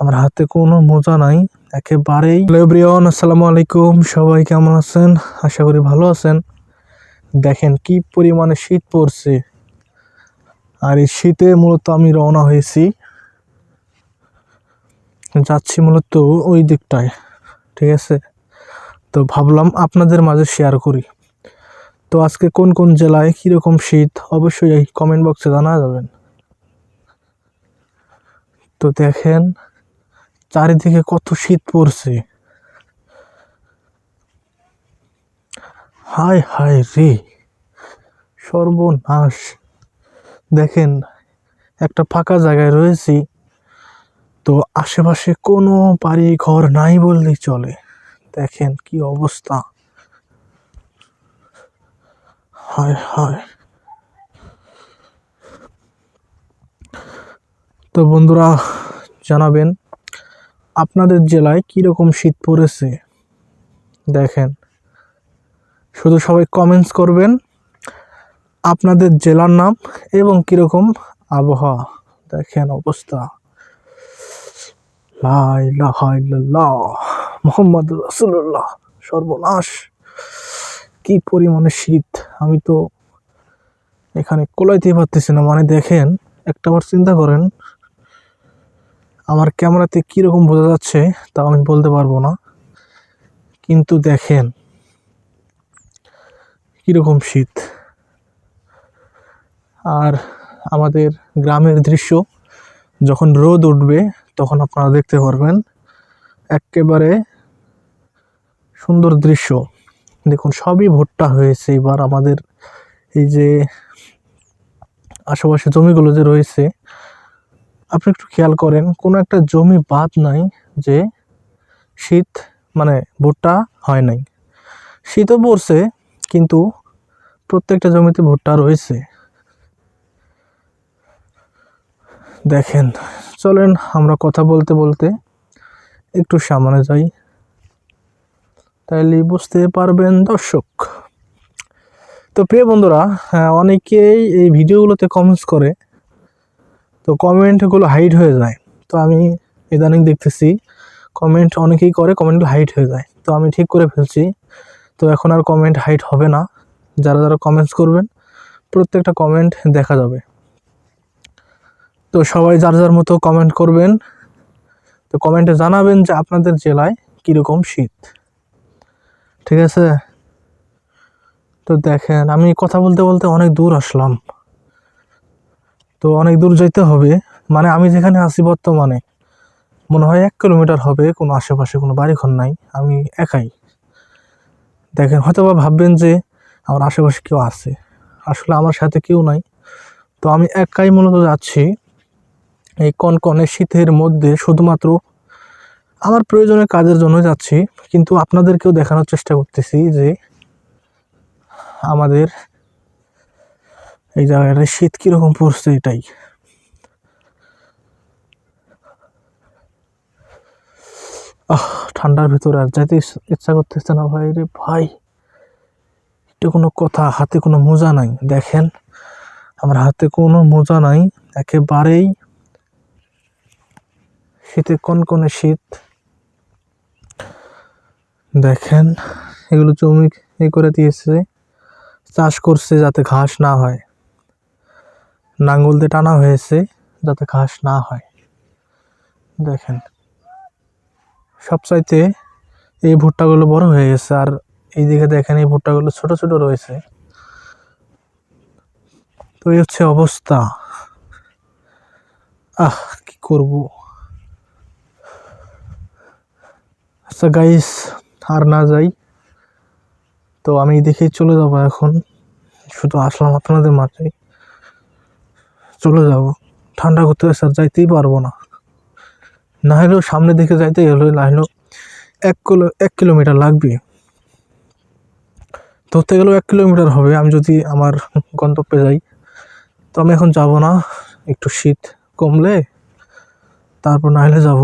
আমার হাতে কোনো মোজা নাই, একেবারেই। এভরিওয়ান আসসালামু আলাইকুম। সবাই কেমন আছেন? আশা করি ভালো আছেন। দেখেন কি পরিমাণে শীত পড়ছে। আর এই শীতে মূলত আমি রওনা হয়েছি। যাচ্ছি মূলত ওই দিকটায়, ঠিক আছে? তো ভাবলাম আপনাদের মাঝে শেয়ার করি। তো আজকে কোন কোন জেলায় কীরকম শীত, অবশ্যই কমেন্ট বক্সে জানা যাবেন। তো দেখেন চারিদিকে কত শীত পড়ছে। হায় হায় রে, সর্বনাশ। দেখেন, একটা ফাঁকা জায়গায় রয়েছি, তো আশেপাশে কোনো বাড়ি ঘর নাই বললেই চলে। দেখেন কি অবস্থা। হায় হায়। তো বন্ধুরা, জানাবেন আপনাদের জেলায় কীরকম শীত পড়েছে? দেখেন। শুধু সবাই কমেন্টস করবেন, আপনাদের জেলার নাম এবং কীরকম আবহাওয়া। দেখেন অবস্থা। মোহাম্মদ রাসূলুল্লাহ, সর্বনাশ। কি পরিমাণে শীত। আমি তো এখানে কোলাইতেই পারতেছি না। মানে দেখেন একটা একটাবার চিন্তা করেন আমার ক্যামেরাতে কীরকম বোঝা যাচ্ছে তা আমি বলতে পারব না। কিন্তু দেখেন, কীরকম শীত। আর আমাদের গ্রামের দৃশ্য, যখন রোদ উঠবে, তখন আপনারা দেখতে পারবেন একেবারে সুন্দর দৃশ্য। দেখুন, সবই ভুট্টা হয়েছে। এবার আমাদের এই যে আশেপাশে জমিগুলো যে রয়েছে আপনি একটু খেয়াল করেন কোনো একটা জমি বাদ নাই যে শীত মানে ভুট্টা হয় নাই। শীতও পড়ছে কিন্তু প্রত্যেকটা জমিতে ভুট্টা রয়েছে। দেখেন চলেন আমরা কথা বলতে বলতে একটু সামনে যাই। তাইলে বুঝতে পারবেন দর্শক। তো প্রিয় বন্ধুরা হ্যাঁ, অনেকেই এই ভিডিওগুলোতে কমেন্টস করে তো কমেন্টগুলো হাইড হয়ে যায়। তো আমি ইদানিং দেখতেছি কমেন্ট অনেকেই করে কমেন্টগুলো হাইড হয়ে যায়। তো আমি ঠিক করে ফেলছি। তো এখন আর কমেন্ট হাইড হবে না। যারা যারা কমেন্টস করবেন, প্রত্যেকটা কমেন্ট দেখা যাবে। তো সবাই যার যার মতো কমেন্ট করবেন, তো কমেন্টে জানাবেন যে আপনাদের জেলায় কীরকম শীত। ঠিক আছে? তো দেখেন, আমি কথা বলতে বলতে অনেক দূর আসলাম। তো অনেক দূর যেতে হবে। মানে আমি যেখানে আছি বর্তমানে, মনে হয় এক কিলোমিটার হবে, কোনো আশেপাশে কোনো বাড়িঘর নাই, আমি একাই। দেখেন হয়তো বা ভাববেন যে আমার আশেপাশে কেউ আছে, আসলে আমার সাথে কেউ নাই। তো আমি একাই মূলত যাচ্ছি এই কনকনে শীতের মধ্যে, শুধুমাত্র আমার প্রয়োজনীয় কাজের জন্য যাচ্ছি। কিন্তু আপনাদেরকেও দেখানোর চেষ্টা করতেছি যে আমাদের এই জায়গাটা শীত কীরকম পড়ছে এটাই? আহ, ঠান্ডার ভিতরে আর ইস- ইচ্ছা করতেছে না ভাই রে ভাই। এটা কোনো কথা, হাতে কোনো মোজা নাই, দেখেন। আমার হাতে কোনো মোজা নাই, একেবারেই শীতে কনকনে শীত। দেখেন, এগুলো জমি এ করে দিয়েছে, চাষ করছে যাতে ঘাস না হয়। নাঙ্গল দিয়ে টানা হয়েছে যাতে ঘাস না হয়। দেখেন, সবচাইতে এই ভুট্টাগুলো বড় হয়ে গেছে আর এইদিকে দেখেন এই ভুট্টাগুলো ছোট ছোট রয়েছে। তো এই হচ্ছে অবস্থা। আহ, কি করব? আচ্ছা গাইস আর না যাই। তো আমি দেখেই চলে যাব এখন। শুধু আসলাম আপনাদের মাঝে। চলে যাব। ঠান্ডা করতে স্যার যাইতেই পারব না। না হলেও সামনের দিকে যাইতে হলে না হলেও এক কিলো, এক কিলোমিটার লাগবে। ধরতে গেলেও এক কিলোমিটার হবে। আমি যদি আমার গন্তব্যে যাই, তো আমি এখন যাব না। একটু শীত কমলে তারপর না হলে যাব।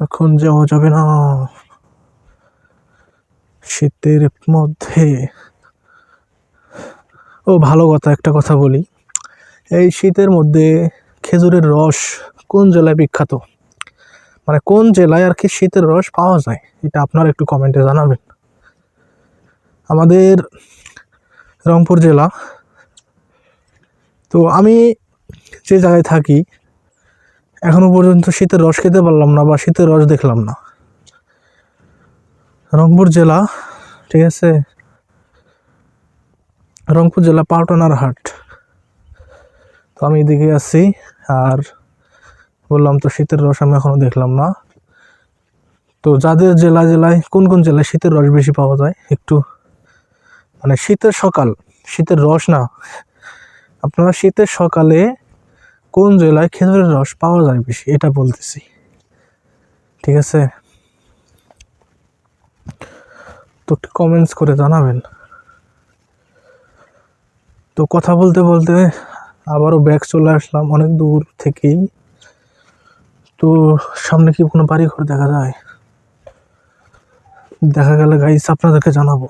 এখন যাওয়া যাবে না। শীতের মধ্যে। ও ভালো কথা, একটা কথা বলি। এই শীতের মধ্যে খেজুরের রস কোন জেলায় বিখ্যাত? মানে কোন জেলায় আর কি শীতের রস পাওয়া যায়? এটা আপনারা একটু কমেন্টে জানাবেন। আমাদের রংপুর জেলা। তো আমি যে জায়গায় থাকি, এখনও পর্যন্ত শীতের রস খেতে পারলাম না বা শীতের রস দেখলাম না। রংপুর জেলা, ঠিক আছে? রংপুর জেলা পাউটানার হাট। তো আমি এদিকে আছি, আর বললাম তো শীতের রস আমি এখনও দেখলাম না। তো যাদের জেলা জেলায়, কোন কোন জেলায় শীতের রস বেশি পাওয়া যায়? একটু মানে শীতের সকাল, শীতের রস না, আপনারা শীতের সকালে কোন জেলায় খেজুরের রস পাওয়া যায় বেশি, এটা বলতেছি। ঠিক আছে? তো একটু কমেন্টস করে জানাবেন। তো কথা বলতে বলতে আবারও ব্যাগ চলে আসলাম অনেক দূর থেকেই। তো সামনে কি কোনো বাড়ি ঘর দেখা যায়? দেখা গেলে গাইস আপনাদেরকে জানাব।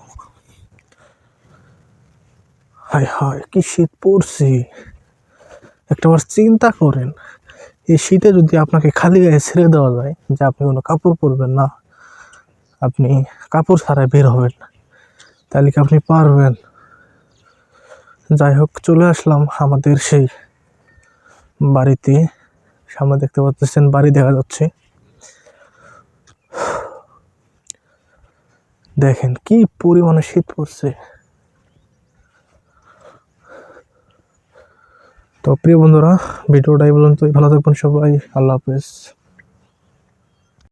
হায় হায়, কি শীত পড়ছে। একটাবার চিন্তা করেন, এই শীতে যদি আপনাকে খালি গায়ে ছেড়ে দেওয়া যায় যে আপনি কোনো কাপড় পরবেন না, আপনি কাপড় ছাড়াই বের হবেন, তাহলে কি আপনি পারবেন? যাই হোক চলে আসলাম আমাদের সেই বাড়িতে। সামনে দেখতে পাচ্ছেন, বাড়ি দেখা যাচ্ছে। দেখেন, কি পরিমাণে শীত পড়ছে। তো প্রিয় বন্ধুরা, ভিডিওটা বলুন পর্যন্তই। ভালো থাকবেন সবাই। আল্লাহ হাফেজ।